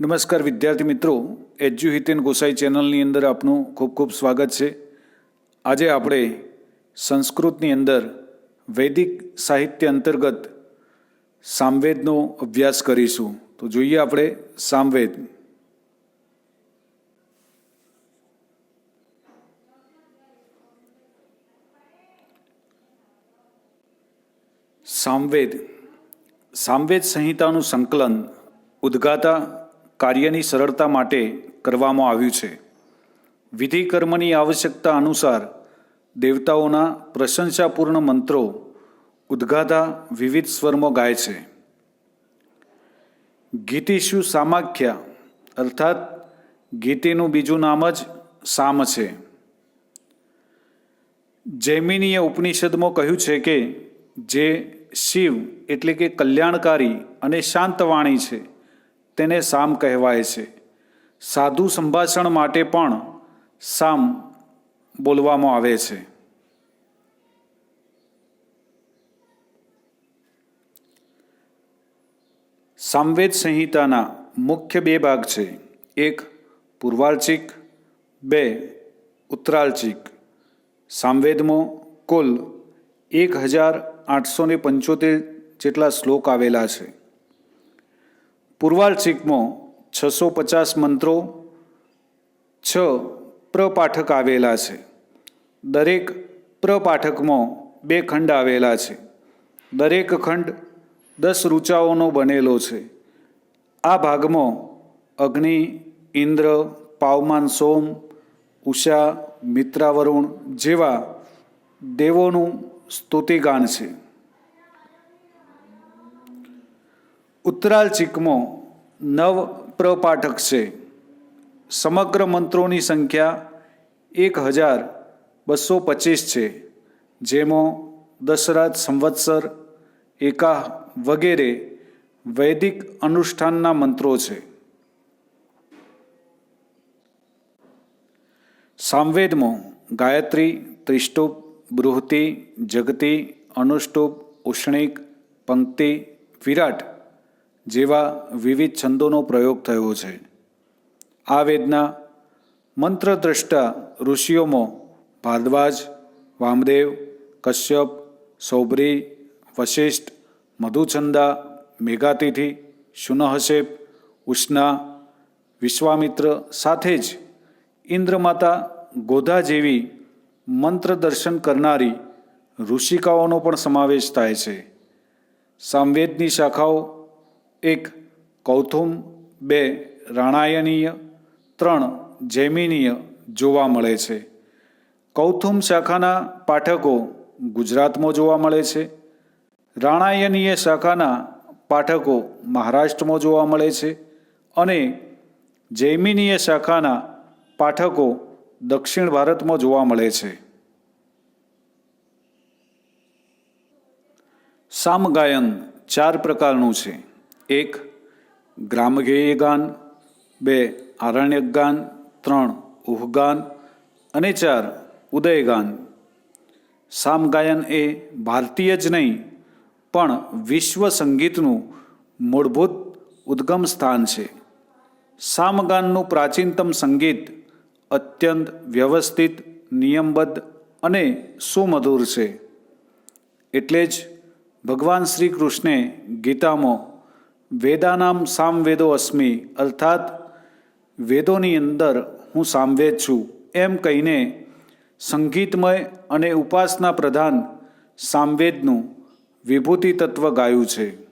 નમસ્કાર વિદ્યાર્થી મિત્રો, એજ્યુહિતેન ગોસાઈ ચેનલની અંદર આપનું ખૂબ ખૂબ સ્વાગત છે. આજે આપણે સંસ્કૃતની અંદર વૈદિક સાહિત્ય અંતર્ગત સામવેદનો અભ્યાસ કરીશું. તો જોઈએ આપણે સામવેદ. સામવેદ. સામવેદ સંહિતાનું સંકલન ઉદ્ગાતા કાર્યની સરળતા માટે કરવામાં આવ્યું છે. વિધિ કર્મની આવશ્યકતા અનુસાર દેવતાઓના પ્રશંસાપૂર્ણ મંત્રો ઉદ્ગાધા વિવિધ સ્વરમાં ગાય છે. ગીતિશુ સામાખ્યા, અર્થાત ગીતિનું બીજું નામ જ સામ છે. જૈમિનીએ ઉપનિષદમાં કહ્યું છે કે જે શિવ એટલે કે કલ્યાણકારી અને શાંતવાણી છે. તેને સામ કહેવાય છે. સાધુ સંભાષણ માટે પણ સામ બોલવામાં આવે છે. સામવેદ સંહિતાના મુખ્ય બે ભાગ છે. એક પૂર્વાર્ચિક, બે ઉત્તરાર્ચિક. સામવેદમાં કુલ એક હજાર આઠસો પંચોતેર જેટલા શ્લોક આવેલા છે. પૂર્વાર્ચિકમાં છસો પચાસ મંત્રો છ પ્રપાઠક આવેલા છે. દરેક પ્રપાઠકમાં બે ખંડ આવેલા છે. દરેક ખંડ દસ ઋચાઓનો બનેલો છે. આ ભાગમાં અગ્નિ, ઇન્દ્ર, પાવમાન સોમ, ઉષા, મિત્રાવરુણ જેવા દેવોનું સ્તુતિગાન છે. ઉત્તરાલચિકમાં નવ પ્રપાઠક છે. સમગ્ર મંત્રોની સંખ્યા એક હજાર બસો પચીસ છે. જેમાં દશરથ સંવત્સર, એકાહ વગેરે વૈદિક અનુષ્ઠાનના મંત્રો છે. સામવેદમાં ગાયત્રી, ત્રિષ્ટુપ, બૃહતિ, જગતિ, અનુષ્ટુપ, ઉષ્ણિક, પંક્તિ, વિરાટ જેવા વિવિધ છંદોનો પ્રયોગ થયો છે. આ વેદના મંત્રદ્રષ્ટા ઋષિઓમાં ભારદ્વાજ, વામદેવ, કશ્યપ સૌભરી વશિષ્ઠ મધુચંદા મેઘાતિથિ શુનહસેપ ઉષ્ણા, વિશ્વામિત્ર સાથે જ ઇન્દ્રમાતા ગોધા જેવી મંત્ર દર્શન કરનારી ઋષિકાઓનો પણ સમાવેશ થાય છે. સામવેદની શાખાઓ એક કૌથુમ બે રાણાયનીય, ત્રણ જૈમિનીય જોવા મળે છે. કૌથુમ શાખાના પાઠકો ગુજરાતમાં જોવા મળે છે. રાણાયનીય શાખાના પાઠકો મહારાષ્ટ્રમાં જોવા મળે છે અને જૈમિનીય શાખાના પાઠકો દક્ષિણ ભારતમાં જોવા મળે છે. સામગાયન ચાર પ્રકારનું છે. એક ગ્રામગેય ગાન, બે આરણ્યક ગાન, ત્રણ ઉહગાન અને ચાર ઉદયગાન સામગાયન એ ભારતીય જ નહીં, પણ વિશ્વ સંગીતનું મૂળભૂત ઉદ્ગમ સ્થાન છે. સામગાનનું પ્રાચીનતમ સંગીત અત્યંત વ્યવસ્થિત, નિયમબદ્ધ અને સુમધુર છે. એટલે જ ભગવાન શ્રી કૃષ્ણે ગીતામાં વેદાનામ સામવેદો અસ્મિ, અર્થાત વેદોની અંદર હું સામવેદ છું, એમ કહીને સંગીતમય અને ઉપાસના પ્રધાન સામવેદનું વિભૂતિ તત્વ ગાયું છે.